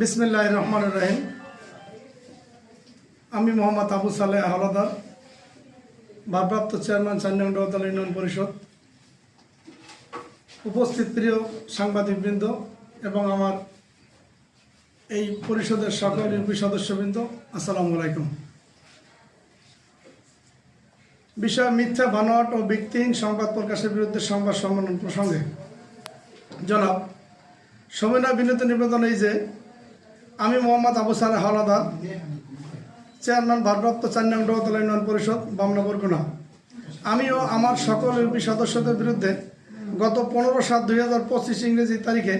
বিসমিল্লাহ রহমান রহিম। আমি মোহাম্মদ আবু সালেহ হলদার, ভারপ্রাপ্ত চেয়ারম্যান চান্নং ইউনিয়ন পরিষদ। উপস্থিত প্রিয় সাংবাদিকবৃন্দ এবং আমার এই পরিষদের সকল ইউপি সদস্যবৃন্দ, আসসালামু আলাইকুম। বিষয় মিথ্যা, বানোয়াট ও ব্যক্তিহীন সংবাদ প্রকাশের বিরুদ্ধে সংবাদ সম্মেলন প্রসঙ্গে জনাব সবিনয় বিনীত নিবেদন এই যে, আমি মোহাম্মদ আবু সালেহ হাওলাদার, চেয়ারম্যান ভারপ্রাপ্ত চার নং ইউনিয়ন পরিষদ বামনা বরগুনা আমিও আমার সকল ইউপি সদস্যদের বিরুদ্ধে গত পনেরো সাত দুই হাজার পঁচিশ ইংরেজি তারিখে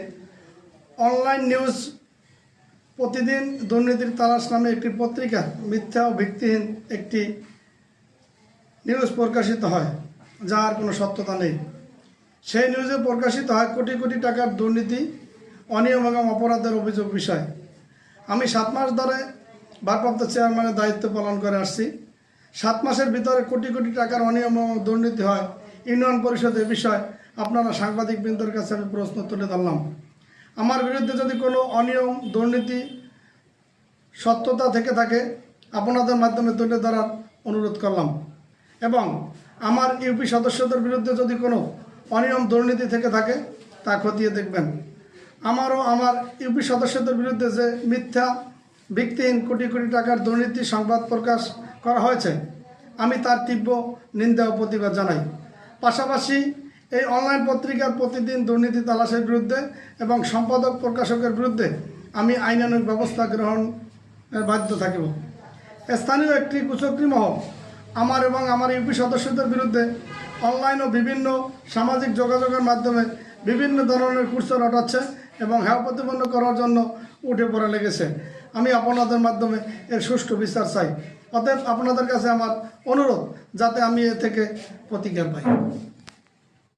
অনলাইন নিউজ প্রতিদিন দুর্নীতির তালাশ নামে একটি পত্রিকা, মিথ্যা ও ভিত্তিহীন একটি নিউজ প্রকাশিত হয়, যার কোনো সত্যতা নেই। সেই নিউজে প্রকাশিত হয় কোটি কোটি টাকার দুর্নীতি অনিয়ম এবং অপরাধের অভিযোগ বিষয়। আমি সাত মাস ধরে ভারপ্রাপ্ত চেয়ারম্যানের দায়িত্ব পালন করে আসছি। সাত মাসের ভিতরে কোটি কোটি টাকার অনিয়ম এবং দুর্নীতি হয়। ইউনিয়ন পরিষদের বিষয় আপনারা সাংবাদিক বৃন্দর কাছে আমি প্রশ্ন তুলে ধরলাম। আমার বিরুদ্ধে যদি কোনো অনিয়ম, দুর্নীতি, সত্যতা থেকে থাকে, আপনাদের মাধ্যমে তুলে ধরার অনুরোধ করলাম। এবং আমার ইউপি সদস্যদের বিরুদ্ধে যদি কোনো অনিয়ম, দুর্নীতি থেকে থাকে, তা খতিয়ে দেখবেন। আমারও আমার ইউপি সদস্যদের বিরুদ্ধে যে মিথ্যা ভিত্তিহীন কোটি কোটি টাকার দুর্নীতি সংবাদ প্রকাশ করা হয়েছে, আমি তার তীব্র নিন্দা ও প্রতিবাদ জানাই। পাশাপাশি এই অনলাইন পত্রিকার প্রতিদিন দুর্নীতি তালাশের বিরুদ্ধে এবং সম্পাদক প্রকাশকের বিরুদ্ধে আমি আইনানুগ ব্যবস্থা গ্রহণের বাধ্য থাকিব। স্থানীয় একটি কুচক্রি মহল আমার এবং আমার ইউপি সদস্যদের বিরুদ্ধে অনলাইন ও বিভিন্ন সামাজিক যোগাযোগের মাধ্যমে বিভিন্ন ধরনের কুসর রটাচ্ছে এবং হ্যাঁ প্রতিপন্ন করার জন্য উঠে পড়ে লেগেছে। আমি আপনাদের মাধ্যমে এর সুষ্ঠু বিচার চাই। অতএব আপনাদের কাছে আমার অনুরোধ, যাতে আমি এ থেকে প্রতিজ্ঞা পাই।